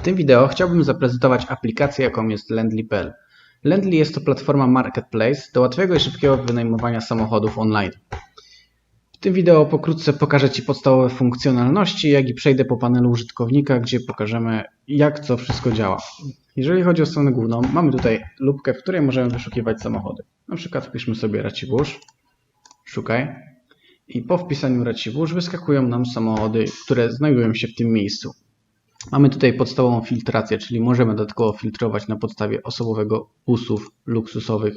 W tym wideo chciałbym zaprezentować aplikację, jaką jest Lendly.pl. Lendly jest to platforma marketplace do łatwego i szybkiego wynajmowania samochodów online. W tym wideo pokrótce pokażę Ci podstawowe funkcjonalności, jak i przejdę po panelu użytkownika, gdzie pokażemy jak co wszystko działa. Jeżeli chodzi o stronę główną, mamy tutaj lubkę, w której możemy wyszukiwać samochody. Na przykład wpiszmy sobie Racibórz, szukaj i po wpisaniu Racibórz wyskakują nam samochody, które znajdują się w tym miejscu. Mamy tutaj podstawową filtrację, czyli możemy dodatkowo filtrować na podstawie osobowego usług luksusowych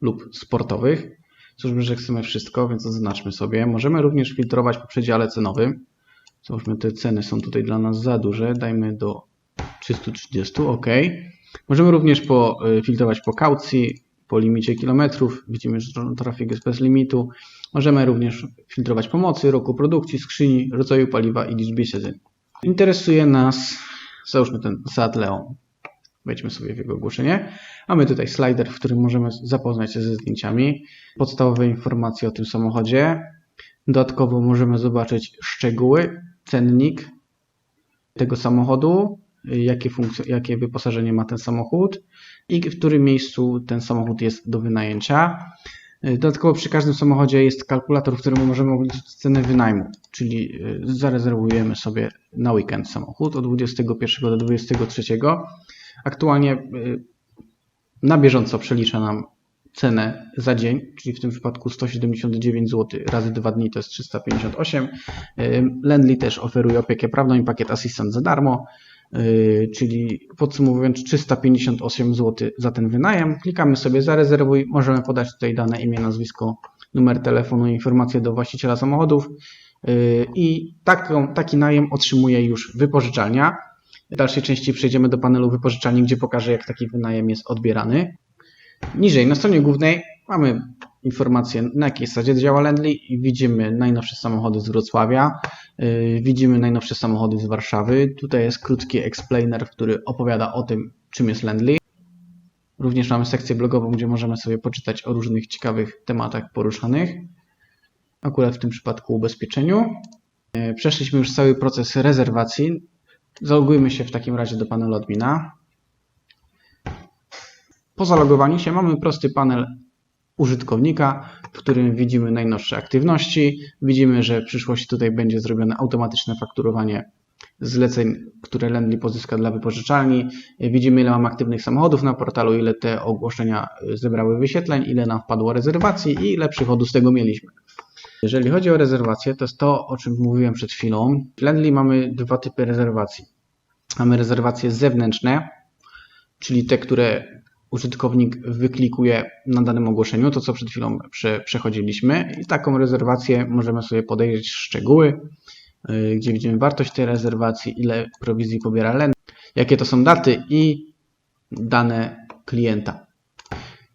lub sportowych. Cóż, że chcemy wszystko, więc zaznaczmy sobie. Możemy również filtrować po przedziale cenowym. Załóżmy, te ceny są tutaj dla nas za duże. Dajmy do 330, OK. Możemy również po, y, filtrować po kaucji, po limicie kilometrów. Widzimy, że trafik jest bez limitu. Możemy również filtrować pomocy, roku produkcji, skrzyni, rodzaju paliwa i liczbie siedzeń. Interesuje nas, załóżmy ten Seat Leon. Wejdźmy sobie w jego ogłoszenie. Mamy tutaj slider, w którym możemy zapoznać się ze zdjęciami, podstawowe informacje o tym samochodzie. Dodatkowo możemy zobaczyć szczegóły, cennik tego samochodu, jakie, funkcje, jakie wyposażenie ma ten samochód i w którym miejscu ten samochód jest do wynajęcia. Dodatkowo przy każdym samochodzie jest kalkulator, w którym możemy obliczyć cenę wynajmu, czyli y, zarezerwujemy sobie na weekend samochód od 21 do 23. Aktualnie y, na bieżąco przelicza nam cenę za dzień, czyli w tym przypadku 179 zł razy 2 dni to jest 358. Y, Lendly też oferuje opiekę prawną i pakiet asystent za darmo. Yy, czyli podsumowując 358 zł za ten wynajem. Klikamy sobie zarezerwuj, możemy podać tutaj dane imię, nazwisko, numer telefonu, informacje do właściciela samochodów yy, i taką, taki najem otrzymuje już wypożyczalnia. W dalszej części przejdziemy do panelu wypożyczalni, gdzie pokażę jak taki wynajem jest odbierany. Niżej na stronie głównej mamy informacje na jakiej zasadzie działa Lendly i widzimy najnowsze samochody z Wrocławia, yy, widzimy najnowsze samochody z Warszawy. Tutaj jest krótki explainer, który opowiada o tym, czym jest Lendly. Również mamy sekcję blogową, gdzie możemy sobie poczytać o różnych ciekawych tematach poruszanych. Akurat w tym przypadku ubezpieczeniu. Yy, przeszliśmy już cały proces rezerwacji. Zalogujmy się w takim razie do panelu admina. Po zalogowaniu się mamy prosty panel użytkownika, w którym widzimy najnowsze aktywności. Widzimy, że w przyszłości tutaj będzie zrobione automatyczne fakturowanie zleceń, które Lendly pozyska dla wypożyczalni. Widzimy, ile mam aktywnych samochodów na portalu, ile te ogłoszenia zebrały wyświetleń, ile nam wpadło rezerwacji i ile przychodu z tego mieliśmy. Jeżeli chodzi o rezerwację, to jest to, o czym mówiłem przed chwilą. W Lendly mamy dwa typy rezerwacji. Mamy rezerwacje zewnętrzne, czyli te, które użytkownik wyklikuje na danym ogłoszeniu, to co przed chwilą prze, przechodziliśmy. I taką rezerwację możemy sobie podejrzeć szczegóły, yy, gdzie widzimy wartość tej rezerwacji, ile prowizji pobiera lend, jakie to są daty i dane klienta.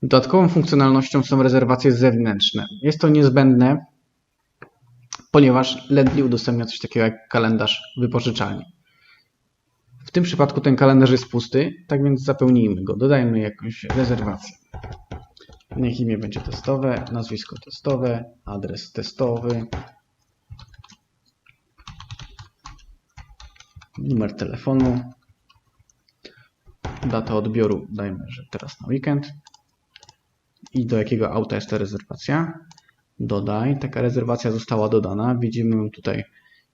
Dodatkową funkcjonalnością są rezerwacje zewnętrzne. Jest to niezbędne, ponieważ Lendly udostępnia coś takiego jak kalendarz wypożyczalni. Tym przypadku ten kalendarz jest pusty, tak więc zapełnijmy go. Dodajmy jakąś rezerwację. Niech imię będzie testowe, nazwisko testowe, adres testowy, numer telefonu, data odbioru, dajmy, że teraz na weekend i do jakiego auta jest ta rezerwacja. Dodaj, taka rezerwacja została dodana. Widzimy tutaj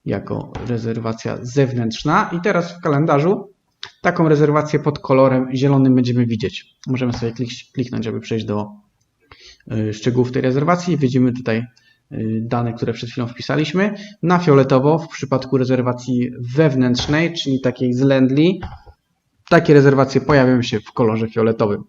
jako rezerwacja zewnętrzna i teraz w kalendarzu taką rezerwację pod kolorem zielonym będziemy widzieć. Możemy sobie kliknąć, aby przejść do y, szczegółów tej rezerwacji. Widzimy tutaj y, dane, które przed chwilą wpisaliśmy. Na fioletowo w przypadku rezerwacji wewnętrznej, czyli takiej z Lendly, takie rezerwacje pojawią się w kolorze fioletowym.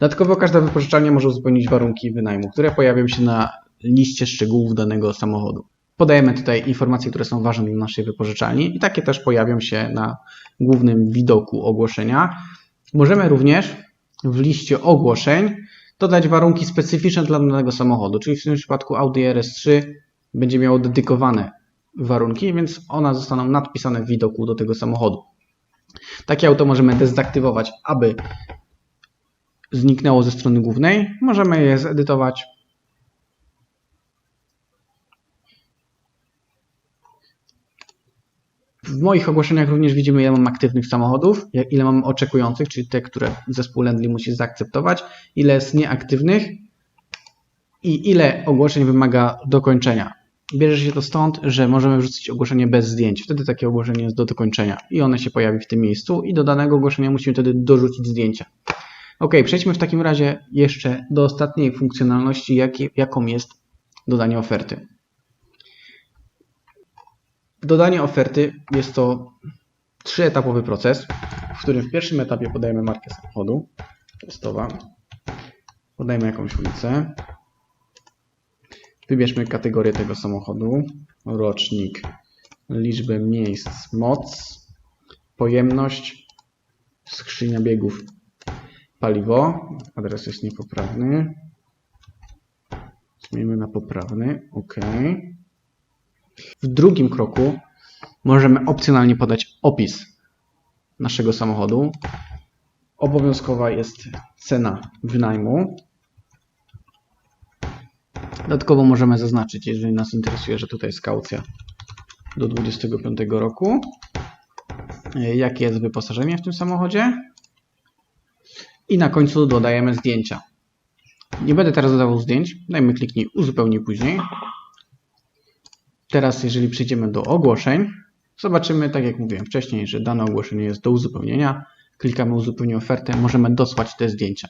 Dodatkowo każda wypożyczalnia może uzupełnić warunki wynajmu, które pojawią się na liście szczegółów danego samochodu. Podajemy tutaj informacje, które są ważne dla naszej wypożyczalni i takie też pojawią się na głównym widoku ogłoszenia. Możemy również w liście ogłoszeń dodać warunki specyficzne dla danego samochodu, czyli w tym przypadku Audi RS3 będzie miało dedykowane warunki, więc one zostaną nadpisane w widoku do tego samochodu. Takie auto możemy dezaktywować, aby zniknęło ze strony głównej. Możemy je zedytować W moich ogłoszeniach również widzimy, ile mam aktywnych samochodów, ile mam oczekujących, czyli te, które zespół Lendly musi zaakceptować, ile jest nieaktywnych i ile ogłoszeń wymaga dokończenia. Bierze się to stąd, że możemy wrzucić ogłoszenie bez zdjęć. Wtedy takie ogłoszenie jest do dokończenia i one się pojawi w tym miejscu i do danego ogłoszenia musimy wtedy dorzucić zdjęcia. Ok, przejdźmy w takim razie jeszcze do ostatniej funkcjonalności, jaką jest dodanie oferty. Dodanie oferty jest to trzyetapowy proces, w którym w pierwszym etapie podajemy markę samochodu, testowa, podajemy jakąś ulicę, wybierzmy kategorię tego samochodu, rocznik, liczbę miejsc, moc, pojemność, skrzynia biegów, paliwo, adres jest niepoprawny, zmienimy na poprawny, OK. W drugim kroku możemy opcjonalnie podać opis naszego samochodu. Obowiązkowa jest cena wynajmu. Dodatkowo możemy zaznaczyć, jeżeli nas interesuje, że tutaj jest kaucja do 25 roku. Jakie jest wyposażenie w tym samochodzie? I na końcu dodajemy zdjęcia. Nie będę teraz dodawał zdjęć. Dajmy kliknij uzupełnij później. Teraz, jeżeli przejdziemy do ogłoszeń, zobaczymy, tak jak mówiłem wcześniej, że dane ogłoszenie jest do uzupełnienia. Klikamy uzupełnij ofertę, możemy dosłać te zdjęcia.